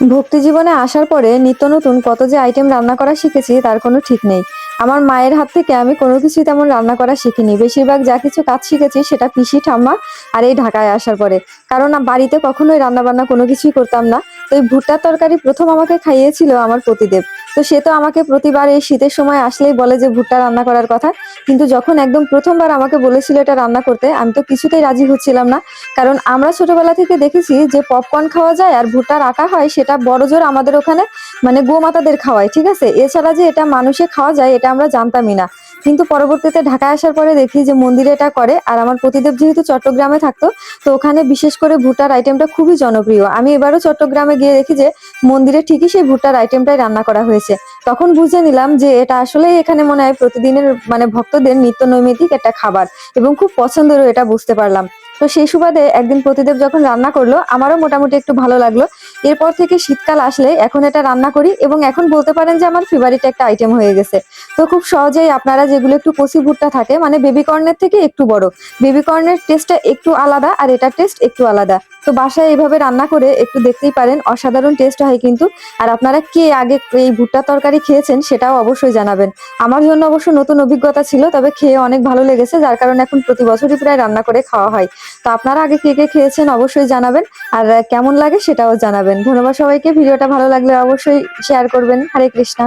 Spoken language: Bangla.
ভক্তি জীবনে আসার পরে নিত্য নতুন কত যে আইটেম রান্না করা শিখেছি, তার কোনো ঠিক নেই। আমার মায়ের হাত থেকে আমি কোনো কিছুই তেমন রান্না করা শিখিনি। বেশিরভাগ যা কিছু কাজ শিখেছি, সেটা পিসি ঠাম্মা আর এই ঢাকায় আসার পরে। কারণ বাড়িতে কখনোই রান্না বান্না কোনো কিছুই করতাম না। তো এই ভুট্টার তরকারি প্রথম আমাকে খাইয়েছিল আমার প্রতিদেব তো সে তো আমাকে প্রতিবার এই শীতের সময় আসলেই বলে যে ভুট্টা রান্না করার কথা। কিন্তু যখন একদম প্রথমবার আমাকে বলেছিল এটা রান্না করতে, আমি তো কিছুতেই রাজি হচ্ছিলাম না। কারণ আমরা ছোটবেলা থেকে দেখেছি যে পপকর্ন খাওয়া যায় আর ভুট্টার আটা হয় সেটা বড় জোর আমাদের ওখানে মানে গোমাতাদের খাওয়ায়, ঠিক আছে? এছাড়া যে এটা মানুষে খাওয়া যায়, এটা আমরা জানতামই না। কিন্তু পরবর্তীতে ঢাকায় আসার পরে দেখি যে মন্দিরে এটা করে। আর আমার প্রতিদেব যেহেতু চট্টগ্রামে থাকতো, তো ওখানে বিশেষ করে ভুট্টার আইটেমটা খুবই জনপ্রিয়। আমি এবারও চট্টগ্রামে গিয়ে দেখি যে মন্দিরে ঠিকই সেই ভুট্টার আইটেমটাই রান্না করা হয়েছে। তখন বুঝে নিলাম যে এটা আসলে এখানে মনে হয় প্রতিদিনের মানে ভক্তদের নিত্য নৈমিত্তিক একটা খাবার এবং খুব পছন্দেরও এটা বুঝতে পারলাম। তো সেই সুবাদে একদিন প্রতিদেব যখন রান্না করল, আমারও মোটামুটি একটু ভালো লাগল। এরপর থেকে শীতকাল আসলে এখন এটা রান্না করি এবং এখন বলতে পারেন যে আমার ফেভারিট একটা আইটেম হয়ে গেছে। তো খুব সহজেই আপনারা যেগুলো একটু কচি ভুট্টা থাকে মানে বেবি কর্নের থেকে একটু বড়। বেবি কর্নের টেস্টটা একটু আলাদা আর এটার টেস্ট একটু আলাদা। তো বাসায় এইভাবে রান্না করে একটু দেখতেই পারেন, অসাধারণ টেস্ট হয় কিন্তু। আর আপনারা কে আগে এই ভুট্টা তরকারি খেয়েছেন সেটাও অবশ্যই জানাবেন। আমার জন্য অবশ্য নতুন অভিজ্ঞতা ছিল, তবে খেয়ে অনেক ভালো লেগেছে, যার কারণে এখন প্রতি বছরই প্রায় রান্না করে খাওয়া হয়। তো আপনারা আগে কে কে খেয়েছেন অবশ্যই জানাবেন, আর কেমন লাগে সেটাও জানাবেন। ধন্যবাদ সবাইকে, ভিডিওটা ভালো লাগলে অবশ্যই শেয়ার করবেন। হরে কৃষ্ণা।